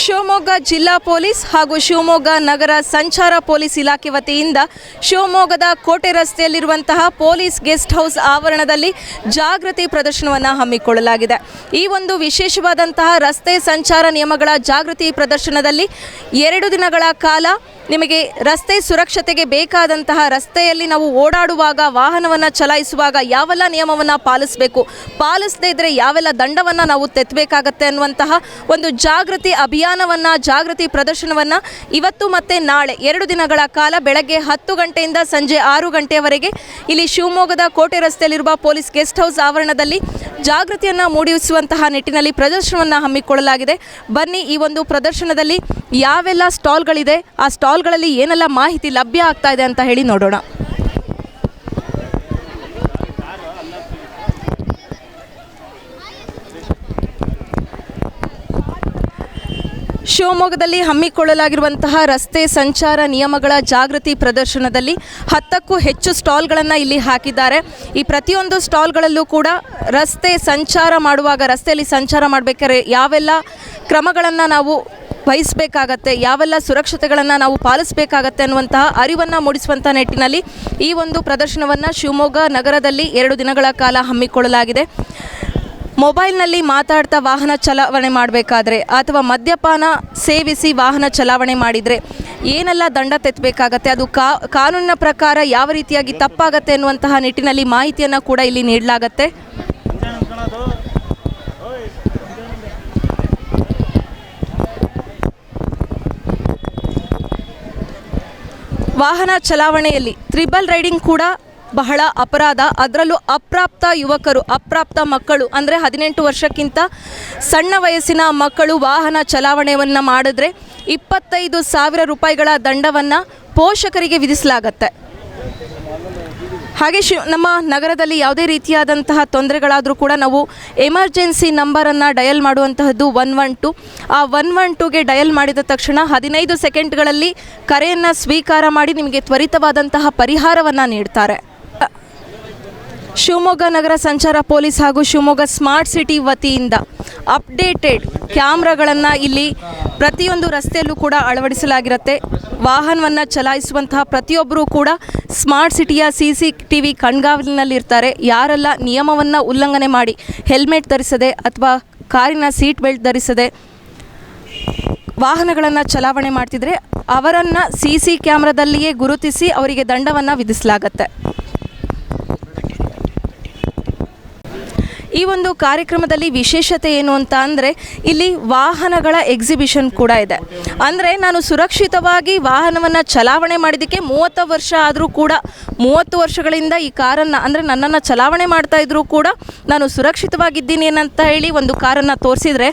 ಶಿವಮೊಗ್ಗ ಜಿಲ್ಲಾ ಪೊಲೀಸ್ ಹಾಗೂ ಶಿವಮೊಗ್ಗ ನಗರ ಸಂಚಾರ ಪೊಲೀಸ್ ಇಲಾಖೆ ವತಿಯಿಂದ ಶಿವಮೊಗ್ಗದ ಕೋಟೆ ರಸ್ತೆಯಲ್ಲಿರುವಂತಹ ಪೊಲೀಸ್ ಗೆಸ್ಟ್ ಹೌಸ್ ಆವರಣದಲ್ಲಿ ಜಾಗೃತಿ ಪ್ರದರ್ಶನವನ್ನು ಹಮ್ಮಿಕೊಳ್ಳಲಾಗಿದೆ. ಈ ಒಂದು ವಿಶೇಷವಾದಂತಹ ರಸ್ತೆ ಸಂಚಾರ ನಿಯಮಗಳ ಜಾಗೃತಿ ಪ್ರದರ್ಶನದಲ್ಲಿ ಎರಡು ದಿನಗಳ ಕಾಲ ನಿಮಗೆ ರಸ್ತೆ ಸುರಕ್ಷತೆಗೆ ಬೇಕಾದಂತಹ ರಸ್ತೆಯಲ್ಲಿ ನಾವು ಓಡಾಡುವಾಗ, ವಾಹನವನ್ನು ಚಲಾಯಿಸುವಾಗ ಯಾವೆಲ್ಲ ನಿಯಮವನ್ನು ಪಾಲಿಸಬೇಕು, ಪಾಲಿಸದೇ ಇದ್ದರೆ ಯಾವೆಲ್ಲ ದಂಡವನ್ನು ನಾವು ತೆತ್ತಬೇಕಾಗತ್ತೆ ಅನ್ನುವಂತಹ ಒಂದು ಜಾಗೃತಿ ಅಭಿಯಾನವನ್ನು, ಜಾಗೃತಿ ಪ್ರದರ್ಶನವನ್ನು ಇವತ್ತು ಮತ್ತು ನಾಳೆ ಎರಡು ದಿನಗಳ ಕಾಲ ಬೆಳಗ್ಗೆ ಹತ್ತು ಗಂಟೆಯಿಂದ ಸಂಜೆ ಆರು ಗಂಟೆಯವರೆಗೆ ಇಲ್ಲಿ ಶಿವಮೊಗ್ಗದ ಕೋಟೆ ರಸ್ತೆಯಲ್ಲಿರುವ ಪೊಲೀಸ್ ಗೆಸ್ಟ್ ಹೌಸ್ ಆವರಣದಲ್ಲಿ ಜಾಗೃತಿಯನ್ನು ಮೂಡಿಸುವಂತಹ ನಿಟ್ಟಿನಲ್ಲಿ ಪ್ರದರ್ಶನವನ್ನು ಹಮ್ಮಿಕೊಳ್ಳಲಾಗಿದೆ. ಬನ್ನಿ ಈ ಒಂದು ಪ್ರದರ್ಶನದಲ್ಲಿ ಯಾವೆಲ್ಲ ಸ್ಟಾಲ್ಗಳಿದೆ, ಆ ಸ್ಟಾಲ್ಗಳಲ್ಲಿ ಏನೆಲ್ಲ ಮಾಹಿತಿ ಲಭ್ಯ ಆಗ್ತಾ ಇದೆ ಅಂತ ಹೇಳಿ ನೋಡೋಣ. ಶಿವಮೊಗ್ಗದಲ್ಲಿ ಹಮ್ಮಿಕೊಳ್ಳಲಾಗಿರುವಂತಹ ರಸ್ತೆ ಸಂಚಾರ ನಿಯಮಗಳ ಜಾಗೃತಿ ಪ್ರದರ್ಶನದಲ್ಲಿ ಹತ್ತಕ್ಕೂ ಹೆಚ್ಚು ಸ್ಟಾಲ್ಗಳನ್ನು ಇಲ್ಲಿ ಹಾಕಿದ್ದಾರೆ. ಈ ಪ್ರತಿಯೊಂದು ಸ್ಟಾಲ್ಗಳಲ್ಲೂ ಕೂಡ ರಸ್ತೆ ಸಂಚಾರ ಮಾಡುವಾಗ, ರಸ್ತೆಯಲ್ಲಿ ಸಂಚಾರ ಮಾಡಬೇಕಾದ್ರೆ ಯಾವೆಲ್ಲ ಕ್ರಮಗಳನ್ನು ನಾವು ವಹಿಸಬೇಕಾಗತ್ತೆ, ಯಾವೆಲ್ಲ ಸುರಕ್ಷತೆಗಳನ್ನು ನಾವು ಪಾಲಿಸಬೇಕಾಗತ್ತೆ ಅನ್ನುವಂತಹ ಅರಿವನ್ನು ಮೂಡಿಸುವಂಥ ನಿಟ್ಟಿನಲ್ಲಿ ಈ ಒಂದು ಪ್ರದರ್ಶನವನ್ನು ಶಿವಮೊಗ್ಗ ನಗರದಲ್ಲಿ ಎರಡು ದಿನಗಳ ಕಾಲ ಹಮ್ಮಿಕೊಳ್ಳಲಾಗಿದೆ. ಮೊಬೈಲ್ನಲ್ಲಿ ಮಾತಾಡ್ತಾ ವಾಹನ ಚಲಾವಣೆ ಮಾಡಬೇಕಾದ್ರೆ ಅಥವಾ ಮದ್ಯಪಾನ ಸೇವಿಸಿ ವಾಹನ ಚಲಾವಣೆ ಮಾಡಿದರೆ ಏನೆಲ್ಲ ದಂಡ ತೆತ್ತಬೇಕಾಗತ್ತೆ ಅದು ಕಾನೂನಿನ ಪ್ರಕಾರ ಯಾವ ರೀತಿಯಾಗಿ ತಪ್ಪಾಗತ್ತೆ ಎನ್ನುವಂತಹ ನಿಟ್ಟಿನಲ್ಲಿ ಮಾಹಿತಿಯನ್ನು ಕೂಡ ಇಲ್ಲಿ ನೀಡಲಾಗತ್ತೆ. ವಾಹನ ಚಲಾವಣೆಯಲ್ಲಿ ತ್ರಿಬಲ್ ರೈಡಿಂಗ್ ಕೂಡ ಬಹಳ ಅಪರಾಧ. ಅದರಲ್ಲೂ ಅಪ್ರಾಪ್ತ ಯುವಕರು, ಅಪ್ರಾಪ್ತ ಮಕ್ಕಳು, ಅಂದರೆ ಹದಿನೆಂಟು ವರ್ಷಕ್ಕಿಂತ ಸಣ್ಣ ವಯಸ್ಸಿನ ಮಕ್ಕಳು ವಾಹನ ಚಲಾವಣೆಯನ್ನು ಮಾಡಿದ್ರೆ ಇಪ್ಪತ್ತೈದು ಸಾವಿರ ರೂಪಾಯಿಗಳ ದಂಡವನ್ನು ಪೋಷಕರಿಗೆ ವಿಧಿಸಲಾಗತ್ತೆ. ಹಾಗೆ ಶಿ, ನಮ್ಮ ನಗರದಲ್ಲಿ ಯಾವುದೇ ರೀತಿಯಾದಂತಹ ತೊಂದರೆಗಳಾದರೂ ಕೂಡ ನಾವು ಎಮರ್ಜೆನ್ಸಿ ನಂಬರನ್ನು ಡಯಲ್ ಮಾಡುವಂತಹದ್ದು ಒನ್ ಒನ್ ಟು. ಆ ಒನ್ ಒನ್ ಟುಗೆ ಡಯಲ್ ಮಾಡಿದ ತಕ್ಷಣ ಹದಿನೈದು ಸೆಕೆಂಡ್ಗಳಲ್ಲಿ ಕರೆಯನ್ನು ಸ್ವೀಕಾರ ಮಾಡಿ ನಿಮಗೆ ತ್ವರಿತವಾದಂತಹ ಪರಿಹಾರವನ್ನು ನೀಡ್ತಾರೆ. ಶಿವಮೊಗ್ಗ ನಗರ ಸಂಚಾರ ಪೊಲೀಸ್ ಹಾಗೂ ಶಿವಮೊಗ್ಗ ಸ್ಮಾರ್ಟ್ ಸಿಟಿ ವತಿಯಿಂದ ಅಪ್ಡೇಟೆಡ್ ಕ್ಯಾಮ್ರಾಗಳನ್ನು ಇಲ್ಲಿ ಪ್ರತಿಯೊಂದು ರಸ್ತೆಯಲ್ಲೂ ಕೂಡ ಅಳವಡಿಸಲಾಗಿರುತ್ತೆ. ವಾಹನವನ್ನು ಚಲಾಯಿಸುವಂತಹ ಪ್ರತಿಯೊಬ್ಬರೂ ಕೂಡ ಸ್ಮಾರ್ಟ್ ಸಿಟಿಯ ಸಿ ಸಿ ಟಿ ವಿ ಕಣ್ಗಾವಲಿನಲ್ಲಿರ್ತಾರೆ. ಯಾರೆಲ್ಲ ನಿಯಮವನ್ನು ಉಲ್ಲಂಘನೆ ಮಾಡಿ ಹೆಲ್ಮೆಟ್ ಧರಿಸದೆ ಅಥವಾ ಕಾರಿನ ಸೀಟ್ ಬೆಲ್ಟ್ ಧರಿಸದೆ ವಾಹನಗಳನ್ನು ಚಲಾವಣೆ ಮಾಡ್ತಿದ್ರೆ ಅವರನ್ನು ಸಿ ಸಿ ಕ್ಯಾಮ್ರಾದಲ್ಲಿಯೇ ಗುರುತಿಸಿ ಅವರಿಗೆ ದಂಡವನ್ನು ವಿಧಿಸಲಾಗತ್ತೆ. ಈ ಒಂದು ಕಾರ್ಯಕ್ರಮದಲ್ಲಿ ವಿಶೇಷತೆ ಏನು ಅಂತ ಅಂದರೆ ಇಲ್ಲಿ ವಾಹನಗಳ ಎಕ್ಸಿಬಿಷನ್ ಕೂಡ ಇದೆ. ಅಂದರೆ ನಾನು ಸುರಕ್ಷಿತವಾಗಿ ವಾಹನವನ್ನು ಚಲಾವಣೆ ಮಾಡಿದ್ದಕ್ಕೆ ಮೂವತ್ತು ವರ್ಷ ಆದರೂ ಕೂಡ, ಮೂವತ್ತು ವರ್ಷಗಳಿಂದ ಈ ಕಾರನ್ನು ಅಂದರೆ ನನ್ನನ್ನು ಚಲಾವಣೆ ಮಾಡ್ತಾ ಇದ್ರೂ ಕೂಡ ನಾನು ಸುರಕ್ಷಿತವಾಗಿದ್ದೀನಿ ಏನಂತ ಹೇಳಿ ಒಂದು ಕಾರನ್ನು ತೋರಿಸಿದರೆ,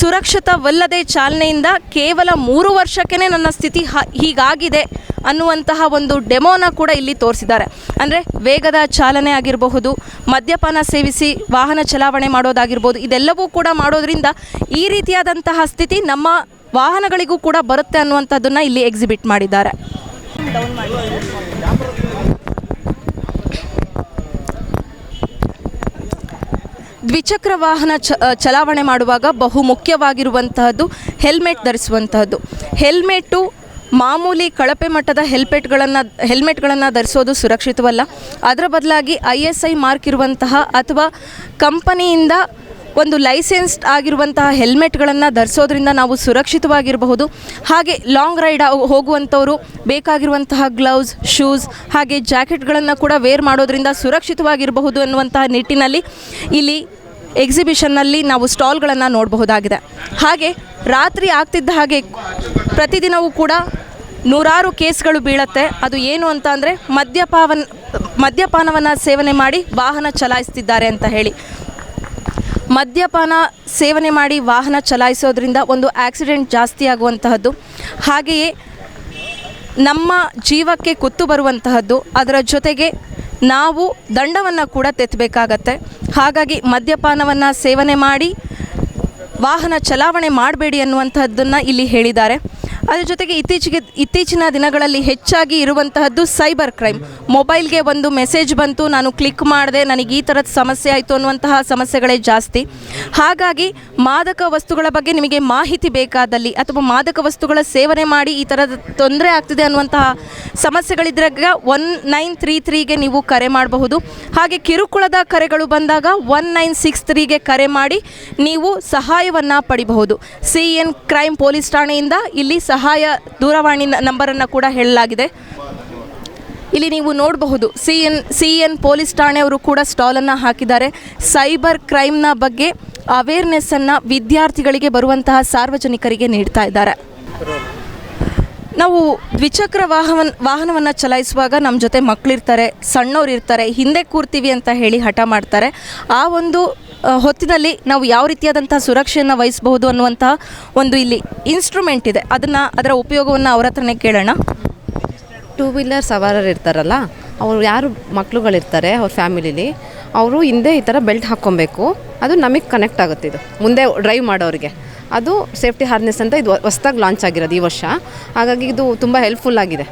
ಸುರಕ್ಷಿತವಲ್ಲದೆ ಚಾಲನೆಯಿಂದ ಕೇವಲ ಮೂರು ವರ್ಷಕ್ಕೇ ನನ್ನ ಸ್ಥಿತಿ ಹೀಗಾಗಿದೆ. ಅನ್ನುವಂತಹ ಒಂದು ಡೆಮೋನ ಕೂಡ ಇಲ್ಲಿ ತೋರಿಸಿದ್ದಾರೆ. ಅಂದರೆ ವೇಗದ ಚಾಲನೆ ಆಗಿರಬಹುದು, ಮದ್ಯಪಾನ ಸೇವಿಸಿ ವಾಹನ ಚಲಾವಣೆ ಮಾಡೋದಾಗಿರ್ಬೋದು, ಇದೆಲ್ಲವೂ ಕೂಡ ಮಾಡೋದ್ರಿಂದ ಈ ರೀತಿಯಾದಂತಹ ಸ್ಥಿತಿ ನಮ್ಮ ವಾಹನಗಳಿಗೂ ಕೂಡ ಬರುತ್ತೆ ಅನ್ನುವಂಥದ್ದನ್ನು ಇಲ್ಲಿ ಎಕ್ಸಿಬಿಟ್ ಮಾಡಿದ್ದಾರೆ. ದ್ವಿಚಕ್ರ ವಾಹನ ಚ ಚಲಾವಣೆ ಮಾಡುವಾಗ ಬಹು ಮುಖ್ಯವಾಗಿರುವಂತಹದ್ದು ಹೆಲ್ಮೆಟ್ ಧರಿಸುವಂತಹದ್ದು. ಹೆಲ್ಮೆಟ್ಟು ಮಾಮೂಲಿ ಕಳಪೆ ಮಟ್ಟದ ಹೆಲ್ಮೆಟ್ಗಳನ್ನು ಹೆಲ್ಮೆಟ್ಗಳನ್ನು ಧರಿಸೋದು ಸುರಕ್ಷಿತವಲ್ಲ. ಅದರ ಬದಲಾಗಿ ಐ ಎಸ್ ಐ ಮಾರ್ಕ್ ಇರುವಂತಹ ಅಥವಾ ಕಂಪನಿಯಿಂದ ಒಂದು ಲೈಸೆನ್ಸ್ಡ್ ಆಗಿರುವಂತಹ ಹೆಲ್ಮೆಟ್ಗಳನ್ನು ಧರಿಸೋದ್ರಿಂದ ನಾವು ಸುರಕ್ಷಿತವಾಗಿರಬಹುದು. ಹಾಗೆ ಲಾಂಗ್ ರೈಡ್ ಹೋಗುವಂಥವರು, ಬೇಕಾಗಿರುವಂತಹ ಗ್ಲೌಸ್, ಶೂಸ್, ಹಾಗೆ ಜಾಕೆಟ್ಗಳನ್ನು ಕೂಡ ವೇರ್ ಮಾಡೋದ್ರಿಂದ ಸುರಕ್ಷಿತವಾಗಿರಬಹುದು ಅನ್ನುವಂತಹ ನಿಟ್ಟಿನಲ್ಲಿ ಇಲ್ಲಿ ಎಕ್ಸಿಬಿಷನ್ನಲ್ಲಿ ನಾವು ಸ್ಟಾಲ್ಗಳನ್ನು ನೋಡಬಹುದಾಗಿದೆ. ಹಾಗೆ ರಾತ್ರಿ ಆಗ್ತಿದ್ದ ಹಾಗೆ ಪ್ರತಿದಿನವೂ ಕೂಡ ನೂರಾರು ಕೇಸ್ಗಳು ಬೀಳತ್ತೆ. ಅದು ಏನು ಅಂತ ಅಂದರೆ ಮದ್ಯಪಾವನ್, ಮದ್ಯಪಾನವನ್ನು ಸೇವನೆ ಮಾಡಿ ವಾಹನ ಚಲಾಯಿಸ್ತಿದ್ದಾರೆ ಅಂತ ಹೇಳಿ. ಮದ್ಯಪಾನ ಸೇವನೆ ಮಾಡಿ ವಾಹನ ಚಲಾಯಿಸೋದ್ರಿಂದ ಒಂದು ಆಕ್ಸಿಡೆಂಟ್ ಜಾಸ್ತಿ ಆಗುವಂತಹದ್ದು. ಹಾಗೆಯೇ ನಮ್ಮ ಜೀವಕ್ಕೆ ಕುತ್ತು ಬರುವಂತಹದ್ದು. ಅದರ ಜೊತೆಗೆ ನಾವು ದಂಡವನ್ನು ಕೂಡ ತೆತ್ತಬೇಕಾಗತ್ತೆ ಹಾಗಾಗಿ ಮದ್ಯಪಾನವನ್ನು ಸೇವನೆ ಮಾಡಿ ವಾಹನ ಚಲಾವಣೆ ಮಾಡಬೇಡಿ ಅನ್ನುವಂಥದ್ದನ್ನು ಇಲ್ಲಿ ಹೇಳಿದ್ದಾರೆ. ಅದ್ರ ಜೊತೆಗೆ ಇತ್ತೀಚೆಗೆ ಇತ್ತೀಚಿನ ದಿನಗಳಲ್ಲಿ ಹೆಚ್ಚಾಗಿ ಇರುವಂತಹದ್ದು ಸೈಬರ್ ಕ್ರೈಮ್. ಮೊಬೈಲ್ಗೆ ಒಂದು ಮೆಸೇಜ್ ಬಂತು, ನಾನು ಕ್ಲಿಕ್ ಮಾಡಿದೆ, ನನಗೆ ಈ ಥರದ ಸಮಸ್ಯೆ ಆಯಿತು ಅನ್ನುವಂತಹ ಸಮಸ್ಯೆಗಳೇ ಜಾಸ್ತಿ. ಹಾಗಾಗಿ ಮಾದಕ ವಸ್ತುಗಳ ಬಗ್ಗೆ ನಿಮಗೆ ಮಾಹಿತಿ ಬೇಕಾದಲ್ಲಿ ಅಥವಾ ಮಾದಕ ವಸ್ತುಗಳ ಸೇವನೆ ಮಾಡಿ ಈ ಥರದ ತೊಂದರೆ ಆಗ್ತಿದೆ ಅನ್ನುವಂತಹ ಸಮಸ್ಯೆಗಳಿದ್ದಾಗ ಒನ್ ನೈನ್ ತ್ರೀ ತ್ರೀಗೆ ನೀವು ಕರೆ ಮಾಡಬಹುದು. ಹಾಗೆ ಕಿರುಕುಳದ ಕರೆಗಳು ಬಂದಾಗ ಒನ್ ನೈನ್ ಸಿಕ್ಸ್ ತ್ರೀಗೆ ಕರೆ ಮಾಡಿ ನೀವು ಸಹಾಯವನ್ನು ಪಡಿಬಹುದು. ಸಿ ಎನ್ ಕ್ರೈಮ್ ಪೊಲೀಸ್ ಠಾಣೆಯಿಂದ ಇಲ್ಲಿ ಸಹಾಯ ದೂರವಾಣಿ ನಂಬರನ್ನು ಕೂಡ ಹೇಳಲಾಗಿದೆ. ಇಲ್ಲಿ ನೀವು ನೋಡಬಹುದು C N C N police ಠಾಣೆಯವರು ಕೂಡ ಸ್ಟಾಲನ್ನು ಹಾಕಿದ್ದಾರೆ. ಸೈಬರ್ ಕ್ರೈಮ್ನ ಬಗ್ಗೆ ಅವೇರ್ನೆಸ್ಸನ್ನು ವಿದ್ಯಾರ್ಥಿಗಳಿಗೆ ಬರುವಂತಹ ಸಾರ್ವಜನಿಕರಿಗೆ ನೀಡ್ತಾ ಇದ್ದಾರೆ. ನಾವು ದ್ವಿಚಕ್ರ ವಾಹನ ವಾಹನವನ್ನು ಚಲಾಯಿಸುವಾಗ ನಮ್ಮ ಜೊತೆ ಮಕ್ಕಳಿರ್ತಾರೆ ಸಣ್ಣವ್ರು ಇರ್ತಾರೆ ಹಿಂದೆ ಕೂರ್ತೀವಿ ಅಂತ ಹೇಳಿ ಹಠ ಮಾಡ್ತಾರೆ. ಆ ಒಂದು ಹೊತ್ತಿನಲ್ಲಿ ನಾವು ಯಾವ ರೀತಿಯಾದಂಥ ಸುರಕ್ಷೆಯನ್ನು ವಹಿಸಬಹುದು ಅನ್ನುವಂತಹ ಒಂದು ಇಲ್ಲಿ ಇನ್ಸ್ಟ್ರೂಮೆಂಟ್ ಇದೆ. ಅದನ್ನು, ಅದರ ಉಪಯೋಗವನ್ನು ಅವ್ರ ಹತ್ರನೇ ಕೇಳೋಣ. ಟೂ ವೀಲರ್ ಸವಾರರು ಇರ್ತಾರಲ್ಲ, ಅವರು ಯಾರು ಮಕ್ಳುಗಳಿರ್ತಾರೆ ಅವ್ರ ಫ್ಯಾಮಿಲಿಲಿ, ಅವರು ಹಿಂದೆ ಈ ಥರ ಬೆಲ್ಟ್ ಹಾಕ್ಕೊಬೇಕು. ಅದು ನಮಗೆ ಕನೆಕ್ಟ್ ಆಗುತ್ತೆ ಇದು. ಮುಂದೆ ಡ್ರೈವ್ ಮಾಡೋರಿಗೆ. ಅದು ಸೇಫ್ಟಿ ಹಾರ್ನೆಸ್ ಅಂತ ಇದು ಹೊಸ್ದಾಗಿ ಲಾಂಚ್ ಆಗಿರೋದು ಈ ವರ್ಷ. ಹಾಗಾಗಿ ಇದು ತುಂಬ ಹೆಲ್ಪ್ಫುಲ್ ಆಗಿದೆ.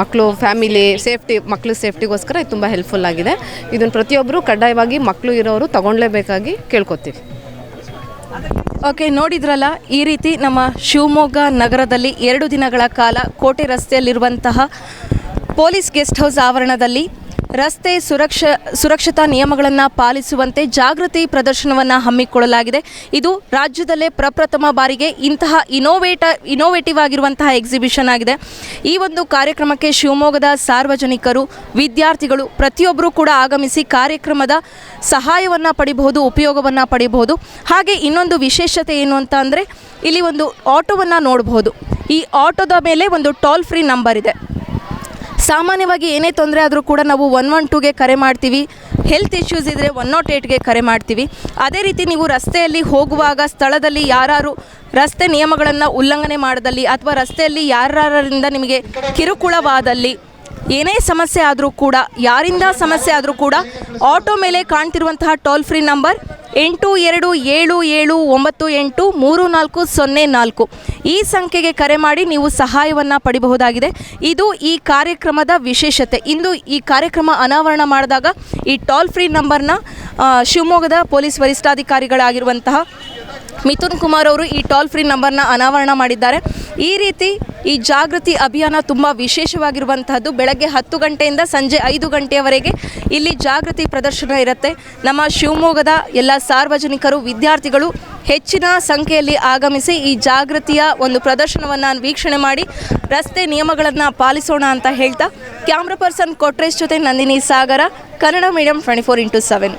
ಮಕ್ಕಳು ಫ್ಯಾಮಿಲಿ ಸೇಫ್ಟಿ ಮಕ್ಕಳ ಸೇಫ್ಟಿಗೋಸ್ಕರ ಇದು ತುಂಬ ಹೆಲ್ಪ್ಫುಲ್ ಆಗಿದೆ. ಇದನ್ನು ಪ್ರತಿಯೊಬ್ಬರು ಕಡ್ಡಾಯವಾಗಿ ಮಕ್ಕಳು ಇರೋರು ತಗೊಳ್ಳೇಬೇಕಾಗಿ ಕೇಳ್ಕೊತೀವಿ. ಓಕೆ ನೋಡಿದ್ರಲ್ಲ, ಈ ರೀತಿ ನಮ್ಮ ಶಿವಮೊಗ್ಗ ನಗರದಲ್ಲಿ ಎರಡು ದಿನಗಳ ಕಾಲ ಕೋಟೆ ರಸ್ತೆಯಲ್ಲಿರುವಂತಹ ಪೊಲೀಸ್ ಗೆಸ್ಟ್ ಹೌಸ್ ಆವರಣದಲ್ಲಿ ರಸ್ತೆ ಸುರಕ್ಷ ಸುರಕ್ಷತಾ ನಿಯಮಗಳನ್ನು ಪಾಲಿಸುವಂತೆ ಜಾಗೃತಿ ಪ್ರದರ್ಶನವನ್ನು ಹಮ್ಮಿಕೊಳ್ಳಲಾಗಿದೆ. ಇದು ರಾಜ್ಯದಲ್ಲೇ ಪ್ರಪ್ರಥಮ ಬಾರಿಗೆ ಇಂತಹ ಇನೋವೇಟ ಇನೋವೇಟಿವ್ ಆಗಿರುವಂತಹ ಎಕ್ಸಿಬಿಷನ್ ಆಗಿದೆ. ಈ ಒಂದು ಕಾರ್ಯಕ್ರಮಕ್ಕೆ ಶಿವಮೊಗ್ಗದ ಸಾರ್ವಜನಿಕರು, ವಿದ್ಯಾರ್ಥಿಗಳು ಪ್ರತಿಯೊಬ್ಬರೂ ಕೂಡ ಆಗಮಿಸಿ ಕಾರ್ಯಕ್ರಮದ ಸಹಾಯವನ್ನು ಪಡಿಬಹುದು, ಉಪಯೋಗವನ್ನು ಪಡಿಬಹುದು. ಹಾಗೆ ಇನ್ನೊಂದು ವಿಶೇಷತೆ ಏನು ಅಂತ ಅಂದರೆ ಇಲ್ಲಿ ಒಂದು ಆಟೋವನ್ನು ನೋಡಬಹುದು. ಈ ಆಟೋದ ಮೇಲೆ ಒಂದು ಟೋಲ್ ಫ್ರೀ ನಂಬರ್ ಇದೆ. ಸಾಮಾನ್ಯವಾಗಿ ಏನೇ ತೊಂದರೆ ಆದರೂ ಕೂಡ ನಾವು ಒನ್ ಒನ್ ಟೂಗೆ ಕರೆ ಮಾಡ್ತೀವಿ. ಹೆಲ್ತ್ ಇಶ್ಯೂಸ್ ಇದ್ದರೆ ಒನ್ ನಾಟ್ ಏಯ್ಟ್ಗೆ ಕರೆ ಮಾಡ್ತೀವಿ. ಅದೇ ರೀತಿ ನೀವು ರಸ್ತೆಯಲ್ಲಿ ಹೋಗುವಾಗ ಸ್ಥಳದಲ್ಲಿ ಯಾರು ರಸ್ತೆ ನಿಯಮಗಳನ್ನು ಉಲ್ಲಂಘನೆ ಮಾಡದಲ್ಲಿ ಅಥವಾ ರಸ್ತೆಯಲ್ಲಿ ಯಾರಿಂದ ನಿಮಗೆ ಕಿರುಕುಳವಾದಲ್ಲಿ ಏನೇ ಸಮಸ್ಯೆ ಆದರೂ ಕೂಡ, ಯಾರಿಂದ ಸಮಸ್ಯೆ ಆದರೂ ಕೂಡ ಆಟೋ ಮೇಲೆ ಕಾಣ್ತಿರುವಂತಹ ಟೋಲ್ ಫ್ರೀ ನಂಬರ್ ಎಂಟು ಎರಡು ಏಳು ಏಳು ಒಂಬತ್ತು ಎಂಟು ಮೂರು ನಾಲ್ಕು ಸೊನ್ನೆ ನಾಲ್ಕು. ಈ ಸಂಖ್ಯೆಗೆ ಕರೆ ಮಾಡಿ ನೀವು ಸಹಾಯವನ್ನು ಪಡಿಬಹುದಾಗಿದೆ. ಇದು ಈ ಕಾರ್ಯಕ್ರಮದ ವಿಶೇಷತೆ. ಇಂದು ಈ ಕಾರ್ಯಕ್ರಮ ಅನಾವರಣ ಮಾಡಿದಾಗ ಈ ಟೋಲ್ ಫ್ರೀ ನಂಬರ್ನ ಶಿವಮೊಗ್ಗದ ಪೊಲೀಸ್ ವರಿಷ್ಠಾಧಿಕಾರಿಗಳಾಗಿರುವಂತಹ ಮಿಥುನ್ ಕುಮಾರ್ ಅವರು ಈ ಟೋಲ್ ಫ್ರೀ ನಂಬರ್ನ ಅನಾವರಣ ಮಾಡಿದ್ದಾರೆ. ಈ ರೀತಿ ಈ ಜಾಗೃತಿ ಅಭಿಯಾನ ತುಂಬ ವಿಶೇಷವಾಗಿರುವಂತಹದ್ದು. ಬೆಳಗ್ಗೆ ಹತ್ತು ಗಂಟೆಯಿಂದ ಸಂಜೆ ಐದು ಗಂಟೆಯವರೆಗೆ ಇಲ್ಲಿ ಜಾಗೃತಿ ಪ್ರದರ್ಶನ ಇರುತ್ತೆ. ನಮ್ಮ ಶಿವಮೊಗ್ಗದ ಎಲ್ಲ ಸಾರ್ವಜನಿಕರು, ವಿದ್ಯಾರ್ಥಿಗಳು ಹೆಚ್ಚಿನ ಸಂಖ್ಯೆಯಲ್ಲಿ ಆಗಮಿಸಿ ಈ ಜಾಗೃತಿಯ ಒಂದು ಪ್ರದರ್ಶನವನ್ನು ವೀಕ್ಷಣೆ ಮಾಡಿ ರಸ್ತೆ ನಿಯಮಗಳನ್ನು ಪಾಲಿಸೋಣ ಅಂತ ಹೇಳ್ತಾ. ಕ್ಯಾಮ್ರಾ ಪರ್ಸನ್ ಕೊಟ್ರೇಶ್ ಜೊತೆ Nandini Sagara, Kannada medium twenty four into seven